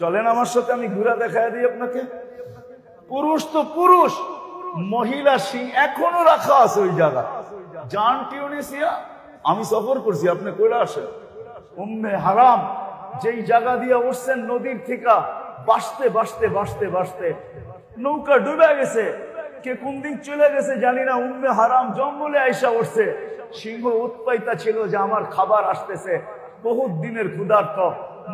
চলেন আমার সাথে, আমি ঘুরা দেখায় দিই আপনাকে। পুরুষ তো পুরুষ, মহিলা সিং এখনও রাখা আছে ওই জায়গা। জান টিউনিসিয়া আমি সফর করছি, আপনি কইরা আসেন। উম্মে হারাম, যেই জায়গা দিয়ে উঠছেন নদীর থেকে, বাসতে বাসতে বাসতে বাসতে। নৌকা ডুবে গেছে, কে কোন দিন চলে গেছে জানি না। উম্মে হারাম জঙ্গলে আইসা উঠছে। সিংহ উৎপাইতা ছিল যে আমার খাবার আসতেছে। বহুত দিনের ক্ষুধার্ত।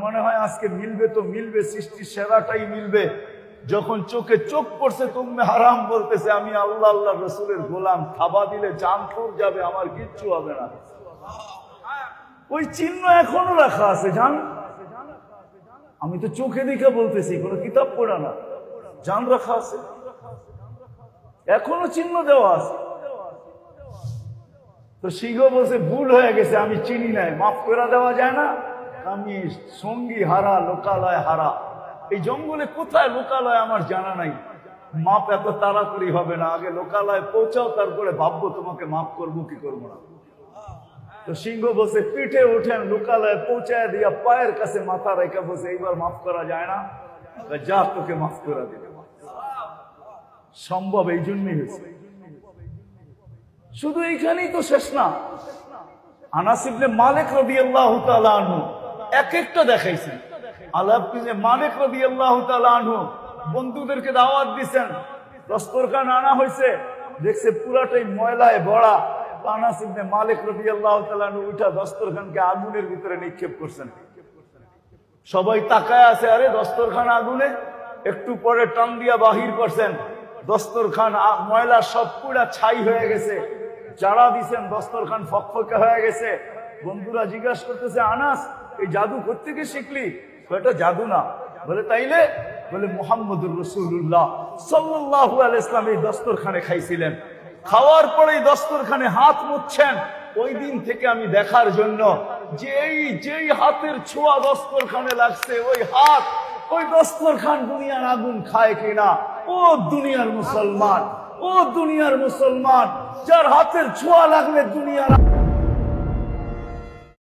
মনে হয় আজকে মিলবে তো মিলবে, সৃষ্টির সেরাটাই মিলবে। যখন চোখে চোখ পড়ছে তুমি হারাম বলতেছে, আমি আল্লাহ আল্লাহ রসুলের গোলাম খাবা দিলে জানপুর যাবে, আমার কিচ্ছু হবে না। ওই চিহ্ন এখনও রাখা আছে, জান? আমি তো চোখে দেখে বলতেছি, কোনো কিতাব পড়া না। জান রাখা আছে। এখনও চিহ্ন দেওয়া আছে। তো সিংহ বলছে, ভুল হয়ে গেছে, আমি চিনি নাই, মাফ করে দেওয়া যায় না। আমি সঙ্গী হারা, লোকালয় হারা। এই জঙ্গলে কোথায় লোকালয় আমার জানা নাই। মাপ এত তাড়াতাড়ি হবে না। আগে লোকালয় পৌঁছাও, তারপরে ভাববো তোমাকে মাফ করব, কি করব না। তো সিংহ বসে পিঠে উঠেন লোকালয়ে পৌঁছায় দিয়া পায়ের কাছে মাথা রেখে বসে, এইবার মাফ করা যায় না। যা তোকে মাফ করা দিবে সম্ভব এই জন্যই হয়েছে। শুধু এইখানেই তো শেষ না। আনাসিবনে মালিক রবি আল্লাহ আনহু এক একটা দেখাইছেন আল্লাহ মালিক রবি আল্লাহ আনহু বন্ধুদেরকে দাওয়াত দিছেন। দস্তরখান আনা হয়েছে। দেখছে পুরাটাই ময়লায় ভরা। আনাসিবনে মালিক রবি আল্লাহ আনহু উঠা দস্তরখানকে আগুনের ভিতরে নিক্ষেপ করছেন। সবাই তাকায় আছে, আরে দস্তরখান আগুনে? একটু পরে টান দিয়া বাহির করছেন। দস্তরখান ময়লা সব পুরা ছাই হয়ে গেছে। যারা দিছেন, দস্তরখান ফকফকে হয়ে গেছে। বন্ধুরা জিজ্ঞাসা করতেছে, আনাস এই জাদু থেকে শিখলি? এটা জাদু না। বলে, তাইলে? বলে, মোহাম্মদুর রসুল্লাহ সাল্লাহ আল ইসলাম এই দস্তরখানে খাইছিলেন। খাওয়ার পরেই দস্তরখানে হাত মুছছেন। ওই দিন থেকে আমি দেখার জন্য যেই যেই হাতের ছোঁয়া দস্তরখানে লাগছে, ওই হাত, ওই দস্তরখান দুনিয়ার আগুন খায় কিনা? ও দুনিয়ার মুসলমান, ও দুনিয়ার মুসলমান, যার হাতের ছোঁয়া লাগলে দুনিয়ার